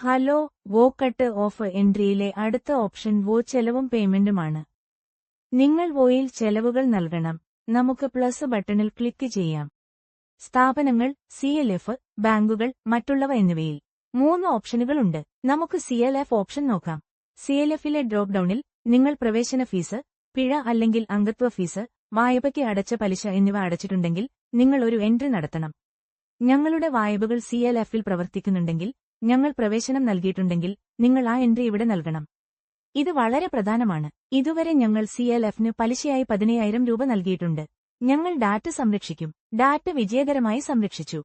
Hello വോ cut off എൻട്രിയിലെ അടുത്ത option വോ ചെലവും പേയ്മെന്റുമാണ്. നിങ്ങൾ വോയിൽ ചെലവുകൾ നൽകണം. നമുക്ക് പ്ലസ് ബട്ടണിൽ ക്ലിക്ക് ചെയ്യാം. സ്ഥാപനങ്ങൾ സി എൽ എഫ് ബാങ്കുകൾ മറ്റുള്ളവ എന്നിവയിൽ മൂന്ന് ഓപ്ഷനുകളുണ്ട്. നമുക്ക് സി എൽ എഫ് ഓപ്ഷൻ നോക്കാം. സി എൽ എഫിലെ ഡ്രോപ്പ് ഡൌണിൽ നിങ്ങൾ പ്രവേശന ഫീസ് പിഴ അല്ലെങ്കിൽ അംഗത്വ ഫീസ് വായ്പയ്ക്ക് അടച്ച പലിശ എന്നിവ അടച്ചിട്ടുണ്ടെങ്കിൽ നിങ്ങൾ ഒരു എൻട്രി നടത്തണം. ഞങ്ങളുടെ വായ്പകൾ സി എൽ എഫിൽ പ്രവർത്തിക്കുന്നുണ്ടെങ്കിൽ ഞങ്ങൾ പ്രവേശനം നൽകിയിട്ടുണ്ടെങ്കിൽ നിങ്ങൾ ആ എൻട്രി ഇവിടെ നൽകണം. ഇത് വളരെ പ്രധാനമാണ്. ഇതുവരെ ഞങ്ങൾ സി എൽ എഫിന് പലിശയായി പതിനയ്യായിരം രൂപ നൽകിയിട്ടുണ്ട്. ഞങ്ങൾ ഡാറ്റ സംരക്ഷിക്കും. ഡാറ്റ വിജയകരമായി സംരക്ഷിച്ചു.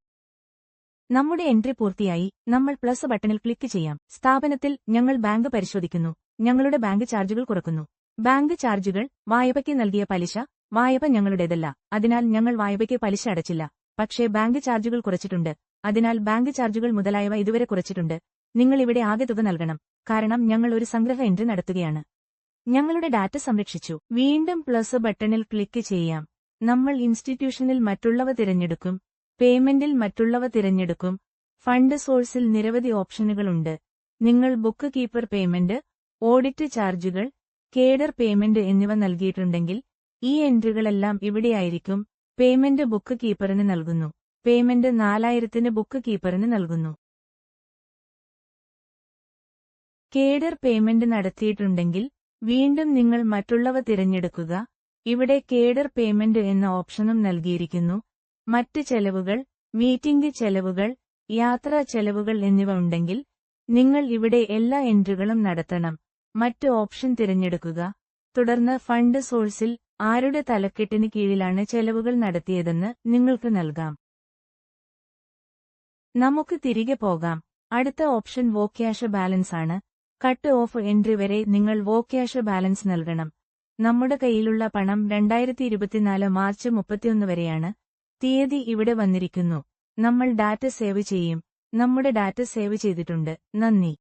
നമ്മുടെ എൻട്രി പൂർത്തിയായി. നമ്മൾ പ്ലസ് ബട്ടണിൽ ക്ലിക്ക് ചെയ്യാം. സ്ഥാപനത്തിൽ ഞങ്ങൾ ബാങ്ക് പരിശോധിക്കുന്നു. ഞങ്ങളുടെ ബാങ്ക് ചാർജുകൾ കുറക്കുന്നു. ബാങ്ക് ചാർജുകൾ വായ്പയ്ക്ക് നൽകിയ പലിശ വായ്പ ഞങ്ങളുടേതല്ല. അതിനാൽ ഞങ്ങൾ വായ്പയ്ക്ക് പലിശ അടച്ചില്ല. പക്ഷേ ബാങ്ക് ചാർജുകൾ കുറച്ചിട്ടുണ്ട്. അതിനാൽ ബാങ്ക് ചാർജുകൾ മുതലായവ ഇതുവരെ കുറച്ചിട്ടുണ്ട്. നിങ്ങൾ ഇവിടെ ആകെ തുക നൽകണം. കാരണം ഞങ്ങൾ ഒരു സംഗ്രഹ എൻട്രി നടത്തുകയാണ്. ഞങ്ങളുടെ ഡാറ്റ സംരക്ഷിച്ചു. വീണ്ടും പ്ലസ് ബട്ടണിൽ ക്ലിക്ക് ചെയ്യാം. നമ്മൾ ഇൻസ്റ്റിറ്റ്യൂഷനിൽ മറ്റുള്ളവ തിരഞ്ഞെടുക്കും. പേയ്മെന്റിൽ മറ്റുള്ളവ തിരഞ്ഞെടുക്കും. ഫണ്ട് സോഴ്സിൽ നിരവധി ഓപ്ഷനുകളുണ്ട്. നിങ്ങൾ ബുക്ക് കീപ്പർ പേയ്മെന്റ് ഓഡിറ്റ് ചാർജുകൾ കേഡർ പേയ്മെന്റ് എന്നിവ നൽകിയിട്ടുണ്ടെങ്കിൽ ഈ എൻട്രികളെല്ലാം ഇവിടെയായിരിക്കും. പേയ്മെന്റ് ബുക്ക് കീപ്പറിന് നൽകുന്നു. പേയ്മെന്റ് നാലായിരത്തിന് ബുക്ക് കീപ്പറിന് നൽകുന്നു. കേഡർ പേയ്മെന്റ് നടത്തിയിട്ടുണ്ടെങ്കിൽ വീണ്ടും നിങ്ങൾ മറ്റുള്ളവ തിരഞ്ഞെടുക്കുക. ഇവിടെ കേഡർ പേയ്മെന്റ് എന്ന ഓപ്ഷനും നൽകിയിരിക്കുന്നു. മറ്റ് ചെലവുകൾ മീറ്റിംഗ് ചെലവുകൾ യാത്രാ ചെലവുകൾ എന്നിവ ഉണ്ടെങ്കിൽ നിങ്ങൾ ഇവിടെ എല്ലാ എൻട്രികളും നടത്തണം. മറ്റ് ഓപ്ഷൻ തിരഞ്ഞെടുക്കുക. തുടർന്ന് ഫണ്ട് സോഴ്സിൽ ആരുടെ തലക്കെട്ടിന് കീഴിലാണ് ചെലവുകൾ നടത്തിയതെന്ന് നിങ്ങൾക്ക് നൽകാം. നമുക്ക് തിരികെ പോകാം. അടുത്ത ഓപ്ഷൻ വോ ക്യാഷ് ബാലൻസ് ആണ്. കട്ട് ഓഫ് എൻട്രി വരെ നിങ്ങൾ വോ ക്യാഷ് ബാലൻസ് നൽകണം. നമ്മുടെ കയ്യിലുള്ള പണം രണ്ടായിരത്തി ഇരുപത്തിനാല് മാർച്ച് മുപ്പത്തിയൊന്ന് വരെയാണ്. തീയതി ഇവിടെ വന്നിരിക്കുന്നു. നമ്മൾ ഡാറ്റ സേവ് ചെയ്യും. നമ്മുടെ ഡാറ്റ സേവ് ചെയ്തിട്ടുണ്ട്. നന്ദി.